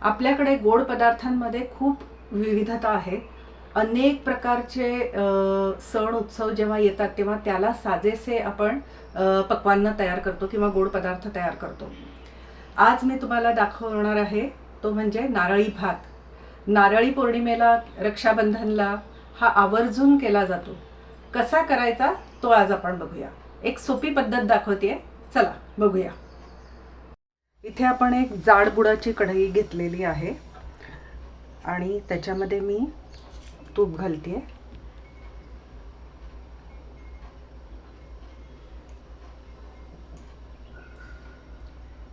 आपल्याकडे गोड पदार्थांमध्ये खूप विविधता आहे. अनेक प्रकारचे सण उत्सव जेव्हा येतात तेव्हा त्याला साजेसे आपण पक्वांना तयार करतो किंवा गोड पदार्थ तयार करतो. आज मी तुम्हाला दाखवणार आहे तो म्हणजे नारळी भात. नारळी पौर्णिमेला रक्षाबंधनला हा आवर्जून केला जातो. कसा करायचा तो आज आपण बघूया. एक सोपी पद्धत दाखवते चला बघूया. इथे आपण एक जाडबुडाची कढई घेतलेली आहे. आणि त्याच्यामध्ये मी तूप घालते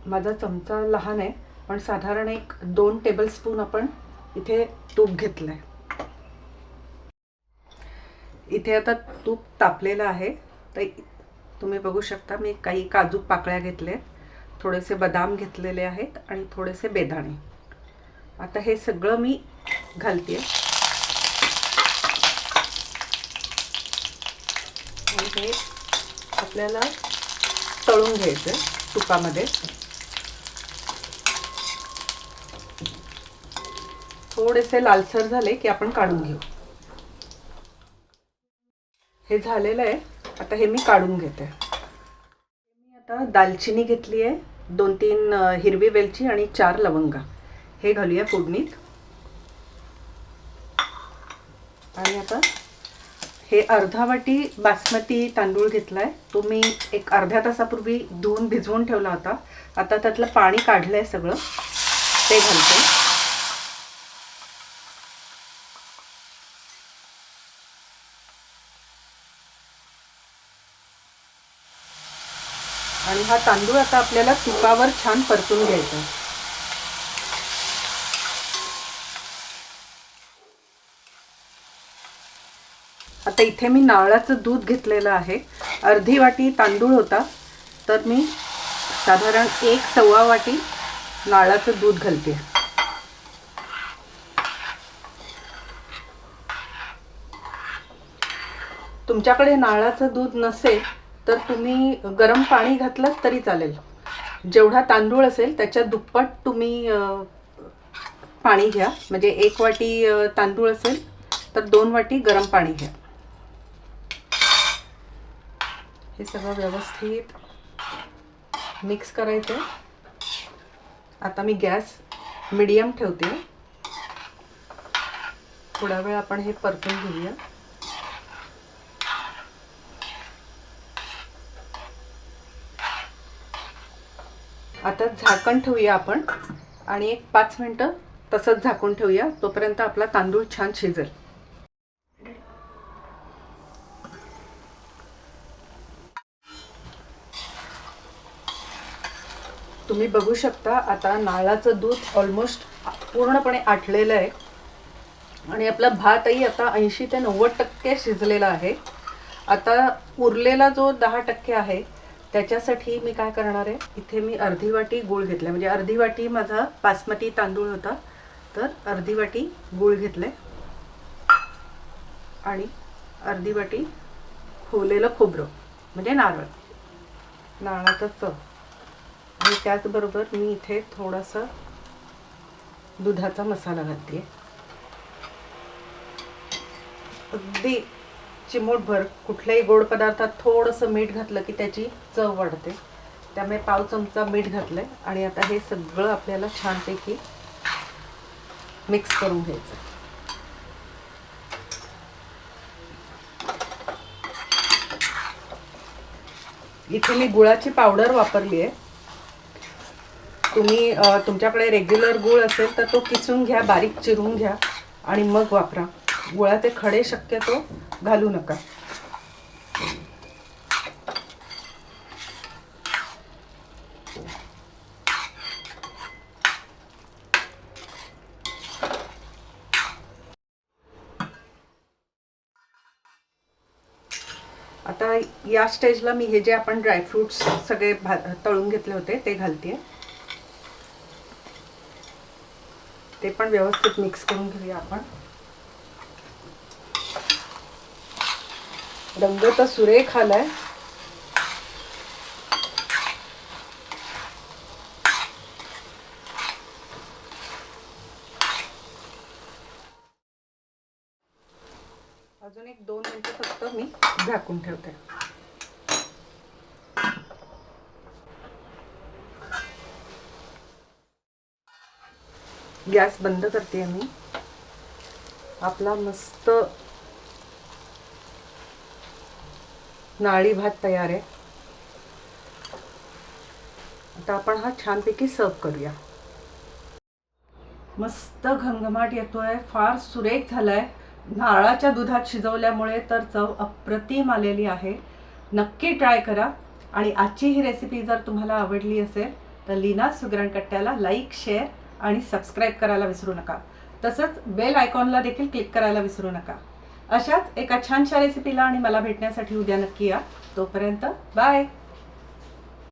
माझा चमचा लहान आहे पण साधारण एक दोन टेबलस्पून आपण इथे तूप घेतलं आहे इथे आता तूप तापलेलं आहे. तर तुम्ही बघू शकता मी काही काजू पाकळ्या घेतल्या थोडेसे बदाम घेतलेले आहेत आणि थोडेसे बेदाणे. आता हे सगळं मी घालते हे आपल्याला तळून घ्यायचं तुपामध्ये. थोडेसे लालसर झाले की आपण काढून घेऊ. हे झालेलं आहे. आता हे मी काढून घेते. आता दालचिनी घेतली आहे दोन तीन हिरवी वेलची आणि चार लवंगा. हे घालूया फोडणीत. आणि आता हे अर्धा वाटी बासमती तांदूळ घेतलाय. तो मी एक अर्ध्या तासापूर्वी धुवून भिजवून ठेवला होता. आता त्यातलं पाणी काढलंय सगळं. ते घालते. आणि हा तांदूळ आता आपल्याला तुपावर छान परतून घ्यायचा. आता इथे मी नारळाचं दूध घेतलेलं आहे. अर्धी वाटी तांदूळ होता. तर मी साधारण एक सव्वा वाटी नारळाचं दूध घालते. तुमच्याकडे नारळाचं दूध नसेल तर तुम्ही गरम पाणी घातलं तरी चालेल. जेवढा तांदूळ असेल त्याच्या दुप्पट तुम्ही पाणी घ्या. म्हणजे एक वाटी तांदूळ असेल तर दोन वाटी गरम पाणी घ्या. हे सगळं व्यवस्थित मिक्स करायचं आहे. आता मी गॅस मिडियम ठेवते. थोडा वेळ आपण हे परतून घेऊया. आता झाकण ठेवूया आपण. आणि एक पाच मिनटं तसंच झाकून ठेवूया. तोपर्यंत आपला तांदूळ छान शिजेल. तुम्ही बघू शकता आता नारळाचं दूध ऑलमोस्ट पूर्णपणे आटलेलं आहे. आणि आपला भातही आता ऐंशी ते नव्वद टक्के शिजलेला आहे. आता उरलेला जो दहा टक्के आहे त्याच्यासाठी मी काय करणार आहे? इथे मी अर्धी वाटी गूळ घेतला म्हणजे अर्धी वाटी माझा बासमती तांदूळ होता. तर अर्धी वाटी गूळ घेतले आणि अर्धी वाटी खोवलेलं खोबरं म्हणजे नारळ. नारळाचं चव. आणि त्याचबरोबर मी इथे थोडासा दुधाचा मसाला घालते अगदी चिमूटभर कुठल्याही गोड पदार्थात थोडंसं मीठ घातलं की त्याची चव वाढते. त्यामुळे पाव चमचा मीठ घातलं आहे आणि आता हे सगळं आपल्याला छानपैकी मिक्स करून घ्यायचं इथे मी गुळाची पावडर वापरली आहे. तुम्ही तुमच्याकडे रेग्युलर गुळ असेल तर तो किसून घ्या बारीक चिरून घ्या आणि मग वापरा. गुळाचे खडे शक्यतो घालू नका. आता या स्टेजला मी हे जे आपण ड्रायफ्रुट्स सगळे भा तळून घेतले होते ते घालते. ते पण व्यवस्थित मिक्स करून घेऊया आपण. रंग तर सुरेख आलाय अजून एक दोन मिनिटं फक्त मी झाकून ठेवते. गॅस बंद करते मी. आपला मस्त नाळी भात तयार आहे. आता आपण हा छानपैकी सर्व करूया. मस्त घमघमाट येतोय फार सुरेख झालाय. नारळाच्या दुधात शिजवल्यामुळे तर चव अप्रतिम आलेली आहे. नक्की ट्राय करा. आणि आजची ही रेसिपी जर तुम्हाला आवडली असेल तर लीना सुगरण कट्ट्याला लाईक शेअर आणि सबस्क्राईब करायला विसरू नका. तसंच बेल आयकॉनला देखील क्लिक करायला विसरू नका. अशाच एका छानशा रेसिपीला आणि मला भेटण्यासाठी उद्या नक्की या. तोपर्यंत बाय